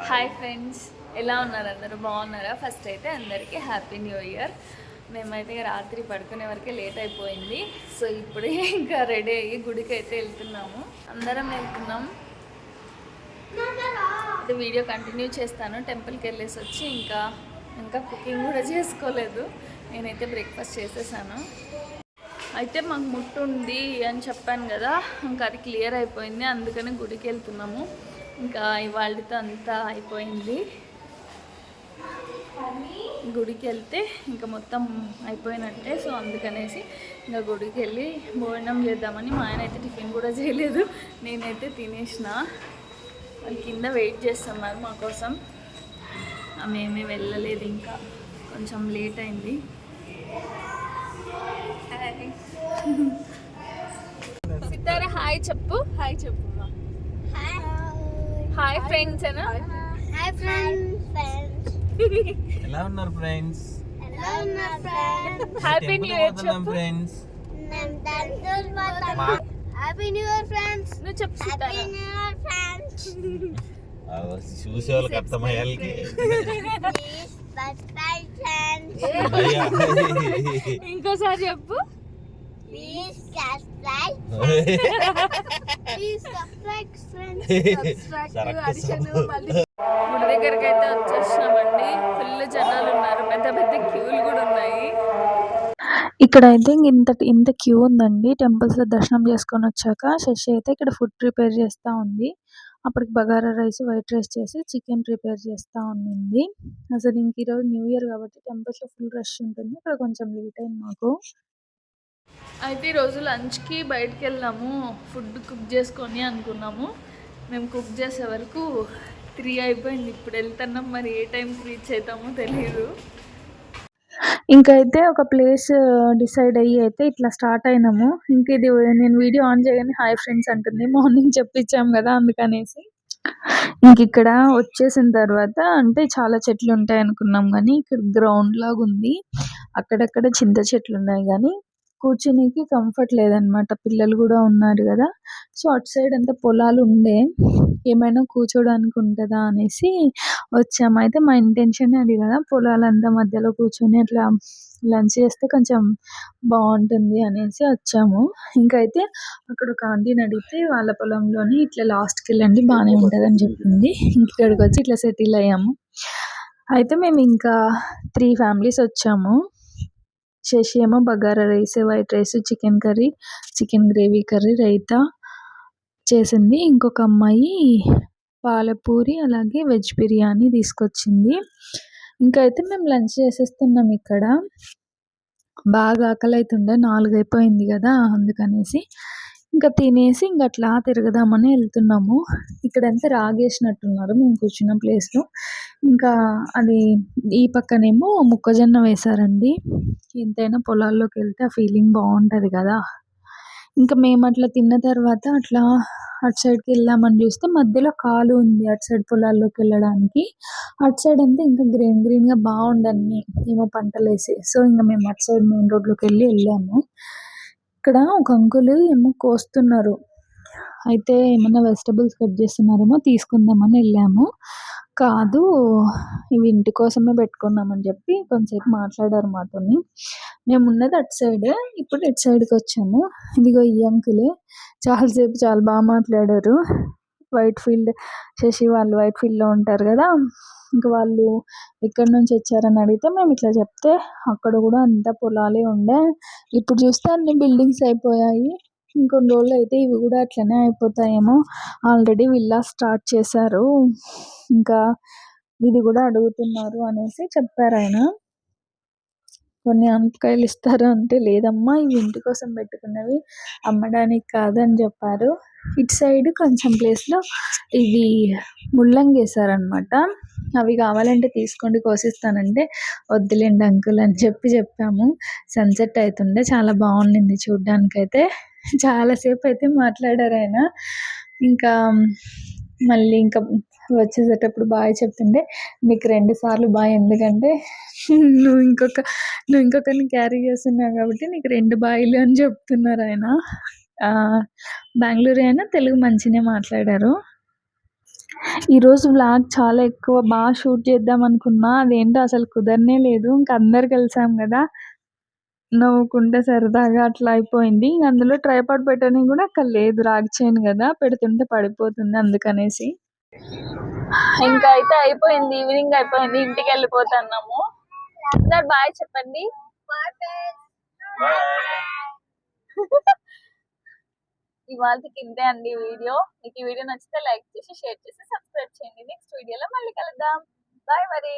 Hi friends ఎలా ఉన్నారు అందరూ? బాగున్నారా? ఫస్ట్ అయితే అందరికీ హ్యాపీ న్యూ ఇయర్ మేమైతే రాత్రి పడుకునే వరకే లేట్ అయిపోయింది. సో ఇప్పుడే ఇంకా రెడీ అయ్యి గుడికి అయితే వెళ్తున్నాము. అందరం వెళ్తున్నాం. వీడియో కంటిన్యూ చేస్తాను. టెంపుల్కి వెళ్ళేసి వచ్చి ఇంకా ఇంకా కుకింగ్ కూడా చేసుకోలేదు. నేనైతే బ్రేక్ఫాస్ట్ చేసేసాను. అయితే మాకు ముట్టు ఉంది అని చెప్పాను కదా. ఇంకా అది క్లియర్ అయిపోయింది. అందుకని గుడికి వెళ్తున్నాము. ఇంకా ఇవాళతో అంతా అయిపోయింది. గుడికి వెళ్తే ఇంకా మొత్తం అయిపోయినట్టే సో అందుకనేసి ఇంకా గుడికి వెళ్ళి భోజనం చేద్దామని మా ఆయన అయితే టిఫిన్ కూడా చేయలేదు. నేనైతే తినేసిన. వాళ్ళు కింద వెయిట్ చేస్తున్నారు మా కోసం. మేమే వెళ్ళలేదు ఇంకా. కొంచెం లేట్ అయింది. సితార హాయ్ చెప్పు. హాయ్ చెప్పు. హాయ్ ఫ్రెండ్స్ అనా హాయ్ ఫ్రెండ్స్ ఎలా ఉన్నారు ఫ్రెండ్స్ ఎలా ఉన్నారు ఫ్రెండ్స్ హ్యాపీ న్యూ ఇయర్ చెప్పు. Friends happy new year friends నువ్వు చెప్పు హ్యాపీ న్యూ ఇయర్ ఫ్రెండ్స్ చూసే వాళ్ళకి అర్థమయ్యాలకి ఇంకోసారి చెప్పు. ప్లీజ్ గుడి దగ్గరికి అయితే వచ్చేసినామండి. ఫుల్ జనాలు ఉన్నారు. పెద్ద పెద్ద క్యూలు కూడా ఉన్నాయి. ఇక్కడ అయితే ఇంత ఇంత క్యూ ఉందండి. టెంపుల్స్లో దర్శనం చేసుకొని వచ్చాక శశి అయితే ఇక్కడ ఫుడ్ ప్రిపేర్ చేస్తా ఉంది. అప్పటికి బగారా రైస్ వైట్ రైస్ చేసి చికెన్ ప్రిపేర్ చేస్తా ఉండింది. అసలు ఇంక ఈరోజు న్యూ ఇయర్ కాబట్టి టెంపుల్స్లో ఫుల్ రష్ ఉంటుంది. ఇక్కడ కొంచెం లేట్ అయింది మాకు. అయితే ఈరోజు లంచ్కి బయటకు వెళ్ళాము ఫుడ్ కుక్ చేసుకొని అనుకున్నాము. మేము కుక్ చేసే వరకు త్రీ అయిపోయింది. ఇప్పుడు వెళ్తున్నాం. మరి ఏ టైంకి రీచ్ అవుతామో తెలియదు ఇంకైతే ఒక ప్లేస్ డిసైడ్ అయ్యి అయితే ఇట్లా స్టార్ట్ అయినాము. ఇంక ఇది నేను వీడియో ఆన్ చేయగానే హాయ్ ఫ్రెండ్స్ అంటుంది. మార్నింగ్ చెప్పించాం కదా అందుకనేసి. ఇంక ఇక్కడ వచ్చేసిన తర్వాత అంటే చాలా చెట్లు ఉంటాయి అనుకున్నాం కానీ ఇక్కడ గ్రౌండ్ లాగా ఉంది అక్కడక్కడ చింత చెట్లు ఉన్నాయి కానీ కూర్చునేకి కంఫర్ట్ లేదనమాట పిల్లలు కూడా ఉన్నారు కదా. సో అటు సైడ్ అంతా పొలాలు ఉండే. ఏమైనా కూర్చోడానికి ఉంటుందా అనేసి వచ్చాము. అయితే మా ఇంటెన్షన్ అది కదా పొలాలంతా మధ్యలో కూర్చొని అట్లా లంచ్ చేస్తే కొంచెం బాగుంటుంది అనేసి వచ్చాము. ఇంకైతే అక్కడ ఒక ఆంటీని అడిగితే వాళ్ళ పొలంలోని ఇట్లా లాస్ట్కి వెళ్ళండి బాగానే ఉంటుంది అని చెప్పింది ఇక్కడికి వచ్చి ఇట్లా సెటిల్ అయ్యాము. అయితే మేము ఇంకా త్రీ ఫ్యామిలీస్ వచ్చాము. శశి ఏమో bagara rice white rice chicken curry chicken gravy curry raita చేసింది. ఇంకొక అమ్మాయి పాలపూరి అలాగే వెజ్ బిర్యానీ తీసుకొచ్చింది. ఇంకా అయితే మేము లంచ్ చేసేస్తున్నాం ఇక్కడ. బాగా ఆకలి అవుతుండే నాలుగు అయిపోయింది కదా అందుకనేసి. ఇంకా తినేసి ఇంకా అట్లా తిరగదామని వెళ్తున్నాము. ఇక్కడంతా రాగేసినట్టున్నారు మేము కూర్చున్న ప్లేస్లో. ఇంకా అది ఈ పక్కనేమో మొక్కజొన్న వేశారండి. ఎంతైనా పొలాల్లోకి వెళ్తే ఆ ఫీలింగ్ బాగుంటుంది కదా. ఇంకా మేము అట్లా తిన్న తర్వాత అట్లా అటు సైడ్కి వెళ్దామని చూస్తే మధ్యలో కాలు ఉంది అటు సైడ్ పొలాల్లోకి వెళ్ళడానికి. అటు సైడ్ అంతా ఇంకా గ్రీన్ గ్రీన్గా బాగుండన్ని ఏమో పంటలు వేసి సో ఇంకా మేము అటు సైడ్ మెయిన్ రోడ్లోకి వెళ్ళి వెళ్ళాము. ఇక్కడ ఒక అంకుల్ ఏమో కోస్తున్నారు. అయితే ఏమన్నా వెజిటబుల్స్ కట్ చేస్తున్నారేమో తీసుకుందామని వెళ్ళాము. కాదు ఇవి ఇంటి కోసమే పెట్టుకున్నామని చెప్పి కొంతసేపు మాట్లాడారు మాతోని. మేము ఉన్నది అటు సైడ్ ఇప్పుడు ఇటు సైడ్కి వచ్చాము. ఇదిగో ఈ అంకులే. చాలాసేపు చాలా బాగా మాట్లాడారు. వైట్ ఫీల్డ్ శశి వాళ్ళు వైట్ ఫీల్డ్లో ఉంటారు కదా ఇంకా వాళ్ళు ఎక్కడి నుంచి వచ్చారని అడిగితే మేము ఇట్లా చెప్తే అక్కడ కూడా అంతా పొలాలే ఉండే. ఇప్పుడు చూస్తే అన్ని బిల్డింగ్స్ అయిపోయాయి. ఇంకొన్ని రోజులు అయితే ఇవి కూడా అట్లనే అయిపోతాయేమో. ఆల్రెడీ విల్లా స్టార్ట్ చేశారు. ఇంకా ఇది కూడా అడుగుతున్నారు అనేసి చెప్పారు ఆయన. కొన్ని ఆనపకాయలు ఇస్తారు అంటే లేదమ్మా ఇవి ఇంటి కోసం పెట్టుకున్నవి అమ్మడానికి కాదని చెప్పారు. ఇటు సైడ్ కొంచెం ప్లేస్లో ఇవి ముల్లంగి వేసారనమాట అవి కావాలంటే తీసుకోండి కోసిస్తానంటే వద్దులేండి అంకుల్ అని చెప్పి చెప్పాము. సన్సెట్ అవుతుండే చాలా బాగుండింది చూడ్డానికైతే. చాలాసేపు అయితే మాట్లాడారు ఆయన. ఇంకా మళ్ళీ ఇంకా వచ్చేసేటప్పుడు బాయ్ చెప్తుండే నీకు రెండు సార్లు బాయ్ ఎందుకంటే నువ్వు ఇంకొక నువ్వు ఇంకొకరిని క్యారీ చేస్తున్నావు కాబట్టి నీకు రెండు బాయిలు అని చెప్తున్నారు ఆయన. బెంగళూరు అయినా తెలుగు మంచినే మాట్లాడారు. ఈరోజు వ్లాగ్ చాలా ఎక్కువ బాగా షూట్ చేద్దాం అనుకున్నా అదేంటో అసలు కుదరనే లేదు. ఇంకా అందరు కలిసాం కదా. నవ్వుకుంటే సరదాగా అట్లా అయిపోయింది. అందులో ట్రైపాడ్ పెట్టని కూడా అక్కడ లేదు. రాగి కదా పెడుతుంటే పడిపోతుంది అందుకనేసి. ఇంకా అయితే అయిపోయింది. ఈవినింగ్ అయిపోయింది. ఇంటికి వెళ్ళిపోతున్నాము. అందరు బాయ్ చెప్పండి. ఇవాళకి ఇంతే అండి వీడియో. మీకు ఈ వీడియో నచ్చితే లైక్ చేసి షేర్ చేసి సబ్స్క్రైబ్ చేయండి. నెక్స్ట్ వీడియోలో మళ్ళీ కలుద్దాం. బాయ్ మరి.